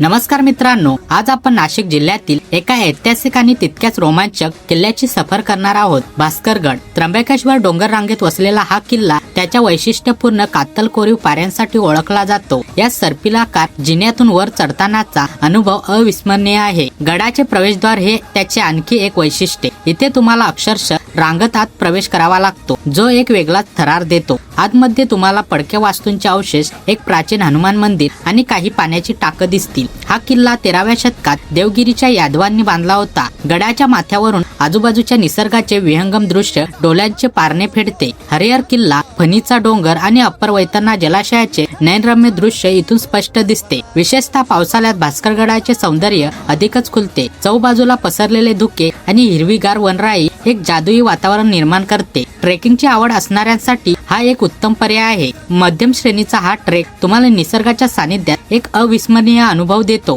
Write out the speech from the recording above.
नमस्कार मित्रांनो आज आपण नाशिक जिल्ह्यातील एका ऐतिहासिक आणि तितक्याच रोमांचक किल्ल्याची सफर करणार आहोत भास्करगड. त्र्यंबकेश्वर डोंगर रांगेत वसलेला हा किल्ला त्याच्या वैशिष्ट्यपूर्ण कातल कोरीव पाऱ्यांसाठी ओळखला जातो. या सर्पिलाकार जिन्यातून वर चढतानाचा अनुभव अविस्मरणीय आहे. गडाचे प्रवेशद्वार हे त्याचे आणखी एक वैशिष्ट्य. इथे तुम्हाला अक्षरशः रांगत आत प्रवेश करावा लागतो. जो एक वेगळाच थरार देतो. आतमध्ये तुम्हाला पडक्या वास्तूंचे अवशेष एक प्राचीन हनुमान मंदिर आणि काही पाण्याची टाकं दिसतील. हा किल्ला तेराव्या शतकात देवगिरीच्या यादवांनी बांधला होता. गडाच्या माथ्यावरून आजूबाजूच्या निसर्गाचे विहंगम दृश्य डोळ्यांचे पारणे फेडते. हरिहर किल्ला फणीचा डोंगर आणि अप्पर वैतरणा जलाशयाचे नयनरम्य दृश्य इथून स्पष्ट दिसते. विशेषतः पावसाळ्यात भास्करगडाचे सौंदर्य अधिकच खुलते. चौबाजूला पसरलेले धुके आणि हिरवीगार वनराई एक जादुई वातावरण निर्माण करते. ट्रेकिंगची आवड असणाऱ्यांसाठी हा एक उत्तम पर्याय आहे. मध्यम श्रेणीचा हा ट्रेक तुम्हाला निसर्गाच्या सानिध्यात एक अविस्मरणीय अनुभव देतो.